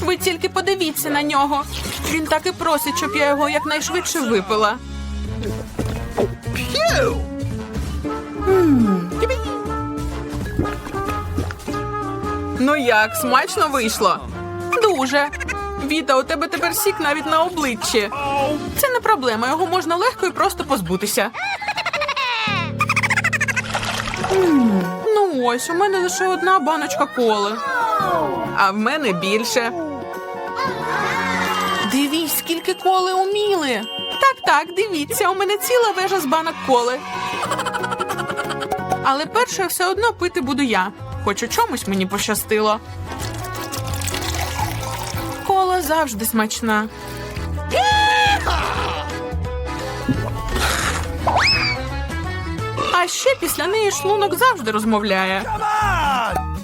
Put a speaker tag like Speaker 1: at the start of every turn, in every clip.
Speaker 1: Ви тільки подивіться на нього. Він так і просить, щоб я його якнайшвидше випила. Ну як, смачно вийшло? Дуже. Віта, у тебе тепер сік навіть на обличчі. Це не проблема, його можна легко і просто позбутися. Ось, у мене лише одна баночка коли. А в мене більше. Дивись, скільки коли уміли. Так, так, дивіться, у мене ціла вежа з банок коли. Але першою все одно пити буду я. Хоч у чомусь мені пощастило. Кола завжди смачна. А ще після неї шлунок завжди розмовляє.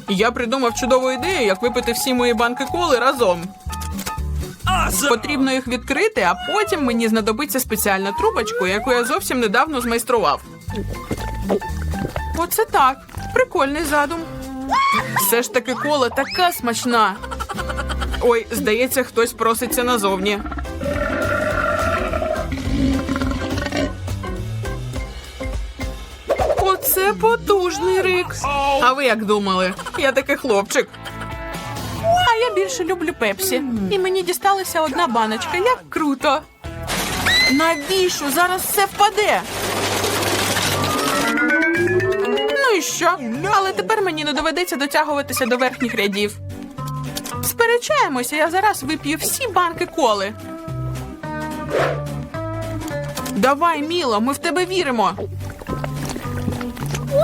Speaker 1: Я придумав чудову ідею, як випити всі мої банки коли разом. Потрібно їх відкрити, а потім мені знадобиться спеціальна трубочка, яку я зовсім недавно змайстрував. Оце так. Прикольний задум. Все ж таки кола така смачна. Ой, здається, хтось проситься назовні. Оце потужний рик. А ви як думали? Я такий хлопчик. А я більше люблю пепсі. І мені дісталася одна баночка. Як круто. Навіщо? Зараз все впаде. Ну і що? Але тепер мені не доведеться дотягуватися до верхніх рядів. Сперечаємося, я зараз вип'ю всі банки коли. Давай, Міло, ми в тебе віримо.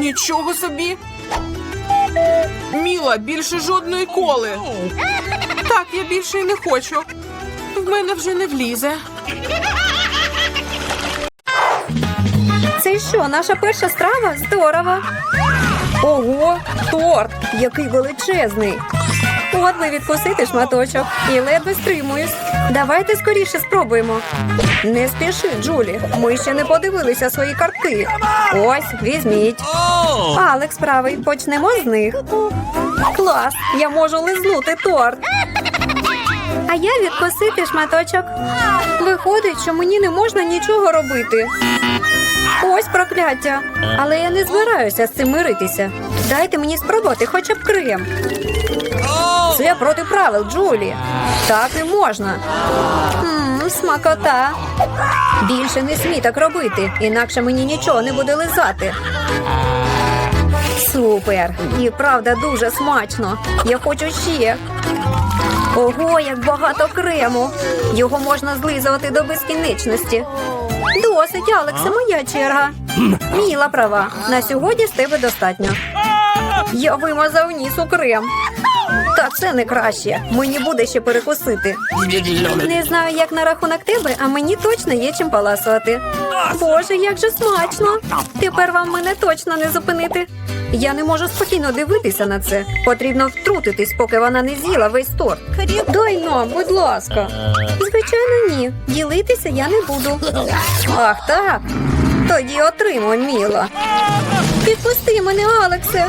Speaker 1: Нічого собі. Міла, більше жодної коли. Так, я більше й не хочу. В мене вже не влізе.
Speaker 2: Це що, наша перша страва? Здорово. Ого, торт, який величезний. От відкусити шматочок і ледве стримуюсь. Давайте скоріше спробуємо. Не спіши, Джулі. Ми ще не подивилися свої картки. Ось, візьміть. Алекс правий, почнемо з них. Клас, я можу лизнути торт. А я відкусити шматочок. Виходить, що мені не можна нічого робити. Ось прокляття. Але я не збираюся з цим миритися. Дайте мені спробувати хоча б крем. Це проти правил, Джулі. Так не можна. Смакота. Більше не смій так робити, інакше мені нічого не буде лизати. Супер! І правда дуже смачно. Я хочу ще. Ого, як багато крему. Його можна злизувати до безкінечності. Досить, Алексе, моя черга. Міла права. На сьогодні з тебе достатньо. Я вимазав ніс у крем. Та це не краще. Мені буде ще перекусити. Не знаю, як на рахунок тебе, а мені точно є чим паласувати. Боже, як же смачно! Тепер вам мене точно не зупинити. Я не можу спокійно дивитися на це. Потрібно втрутитись, поки вона не з'їла весь торт. Дай нам, будь ласка. Звичайно, ні. Ділитися я не буду. Ах, так. Тоді отримуй, Міла. Відпусти мене, Алексе.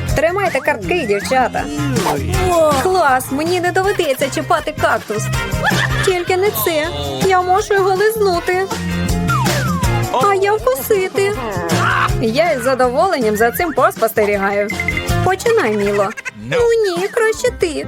Speaker 2: Тримайте картки, дівчата. Клас, мені не доведеться чіпати кактус. Тільки не це. Я можу його лизнути. А я вкусити. Я із задоволенням за цим поспостерігаю. Починай, Міло. Ну ні, краще ти.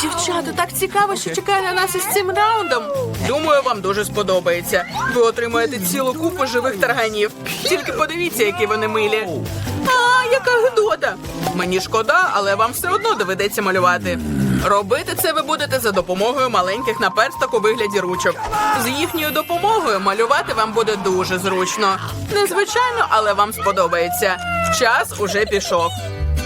Speaker 1: Дівчата, так цікаво, що чекає на нас із цим раундом. Думаю, вам дуже сподобається. Ви отримаєте цілу купу живих тарганів. Тільки подивіться, які вони милі. А, яка гидота! Мені шкода, але вам все одно доведеться малювати. Робити це ви будете за допомогою маленьких наперсток у вигляді ручок. З їхньою допомогою малювати вам буде дуже зручно. Незвичайно, але вам сподобається. Час уже пішов.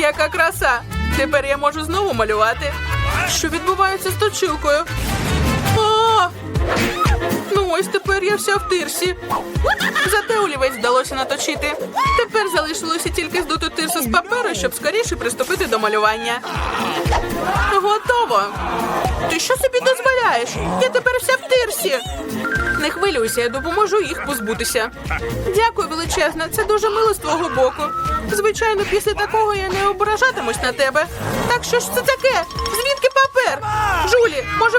Speaker 1: Яка краса! Тепер я можу знову малювати. Що відбувається з точилкою? А! Ну ось тепер я вся в тирсі. Зате олівець вдалося наточити. Тепер залишилося тільки здути тирсу з паперу, щоб скоріше приступити до малювання. Готово. Ти що собі дозволяєш? Я тепер вся в тирсі. Не хвилюйся, я допоможу їх позбутися. Дякую величезна. це дуже мило з твого боку. Звичайно, після такого я не ображатимусь на тебе. Так що ж це таке? Звідки папер? Жулі, може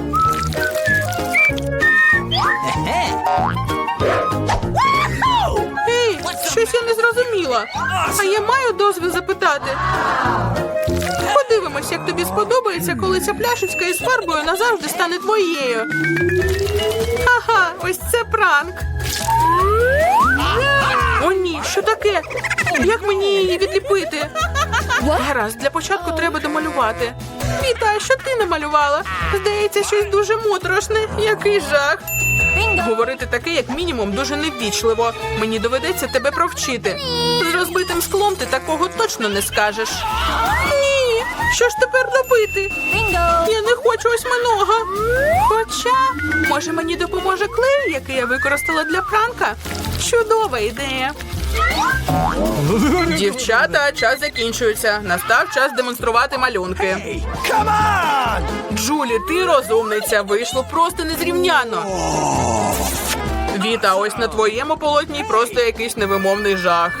Speaker 1: Щось я не зрозуміла. А я маю дозвіл запитати. Подивимось, як тобі сподобається, коли ця пляшечка із фарбою назавжди стане твоєю. Ха-ха, ось це пранк. О, ні, що таке? Як мені її відліпити? Гаразд, для початку треба домалювати. Віта, що ти намалювала? Здається, щось дуже моторошне. Який жах. Говорити таке, як мінімум, дуже неввічливо. Мені доведеться тебе провчити. З розбитим склом ти такого точно не скажеш. Ні, що ж тепер робити? Я не хочу осьминога. Хоча, може, мені допоможе клей, який я використала для пранка? Чудова ідея. Дівчата, час закінчується. Настав час демонструвати малюнки. Джулі, ти розумниця, вийшло просто незрівняно. Віта, ось на твоєму полотні просто якийсь невимовний жах.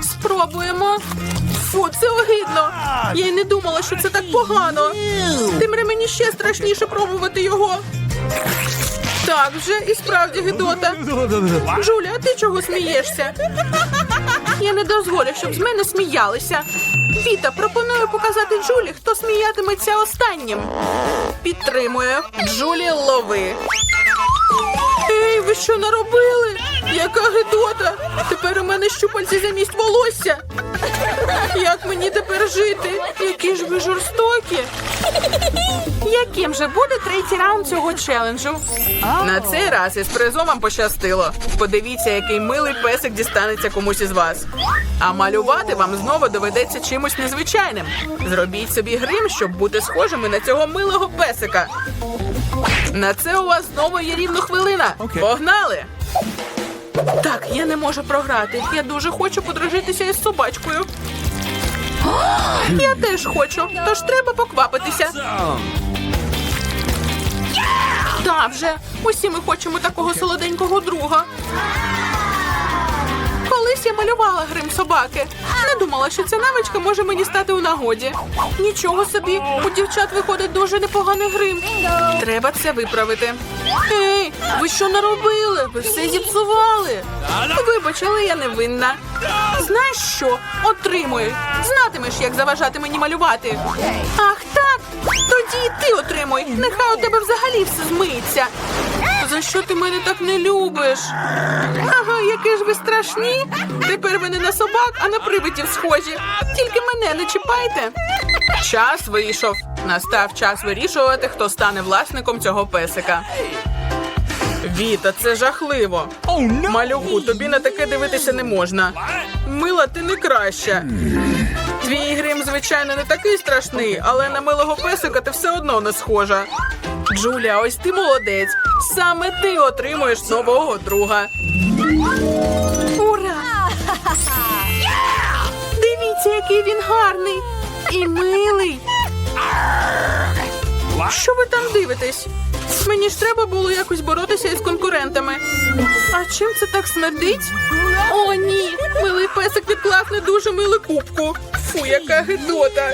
Speaker 1: Спробуємо. Фу, це огидно. Я й не думала, що це так погано. Тим мені ще страшніше пробувати його. Так вже і справді гидота. Джуля, а ти чого смієшся? Я не дозволю, щоб з мене сміялися. Віта, пропоную показати Джулі, хто сміятиметься останнім. Підтримую. Джулі, лови. Ви що наробили? Яка гидота! Тепер у мене щупальці замість волосся. Як мені тепер жити? Які ж ви жорстокі? Яким же буде третій раунд цього челенджу? На цей раз із призом вам пощастило. Подивіться, який милий песик дістанеться комусь із вас. А малювати вам знову доведеться чимось незвичайним. Зробіть собі грим, щоб бути схожими на цього милого песика. На це у вас знову є рівно хвилина. Погнали! Так, я не можу програти. Я дуже хочу подружитися із собачкою. Я теж хочу, тож треба поквапитися. Та вже усі ми хочемо такого солоденького друга. Колись я малювала грим собаки. Не думала, що ця навичка може мені стати у нагоді. Нічого собі, у дівчат виходить дуже непоганий грим. Треба це виправити. Ей, ви що наробили? Ви все зіпсували. Вибач, але я не винна. Знаєш що? Отримуй. Знатимеш, як заважати мені малювати. Ах, так. Тоді і ти отримуй. Нехай у тебе взагалі все змиється. За що ти мене так не любиш? Ага, які ж ви страшні. Тепер ви не на собак, а на привидів схожі. Тільки мене не чіпайте. Час вийшов. Настав час вирішувати, хто стане власником цього песика. Віта, це жахливо. Малюку, тобі на таке дивитися не можна. Мила, ти не краща. Твій грим, звичайно, не такий страшний, але на милого песика ти все одно не схожа. Джуля, ось ти молодець. Саме ти отримуєш нового друга. Ура! Дивіться, який він гарний і милий. Що ви там дивитесь? Мені ж треба було якось боротися із конкурентами. А чим це так смердить? О, ні! Милий песик відклав не дуже милу кубку. Фу, яка гидота.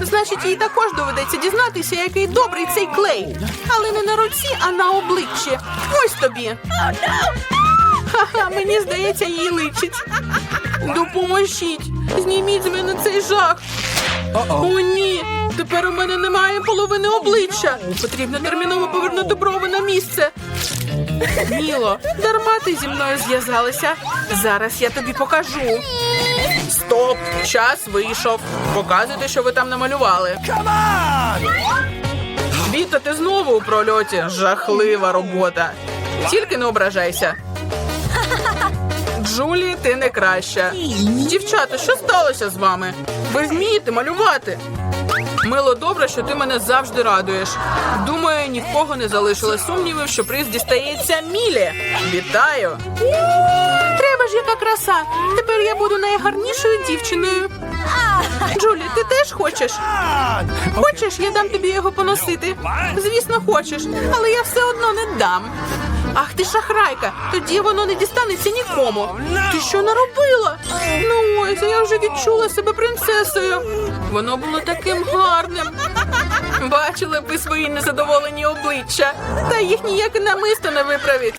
Speaker 1: Значить, їй також доведеться дізнатися, який добрий цей клей. Але не на руці, а на обличчі. Ось тобі. Ха-ха, мені здається, їй личить. Допоможіть. Зніміть з мене цей жах. О, ні. Тепер у мене немає половини обличчя. Потрібно терміново повернути брови на місце. Міло, дарма ти зі мною зв'язалася. Зараз я тобі покажу. Стоп! Час вийшов. Показуйте, що ви там намалювали. Віта, ти знову у прольоті. Жахлива робота. Тільки не ображайся. Джулі, ти не краща. Дівчата, що сталося з вами? Ви вмієте малювати? Мило, добре, що ти мене завжди радуєш. Думаю, ні в кого не залишилось сумнівів, що приз дістається Мілі. Вітаю! Треба ж яка краса! Тепер я буду найгарнішою дівчиною. Джулі, ти теж хочеш? Хочеш, я дам тобі його поносити? Звісно, хочеш, але я все одно не дам. Ах ти шахрайка, тоді воно не дістанеться нікому. Ти що наробила? Ну ось, я вже відчула себе принцесою. Воно було таким гарним. Бачили б ви свої незадоволені обличчя, та їх ніяке намисто не виправить.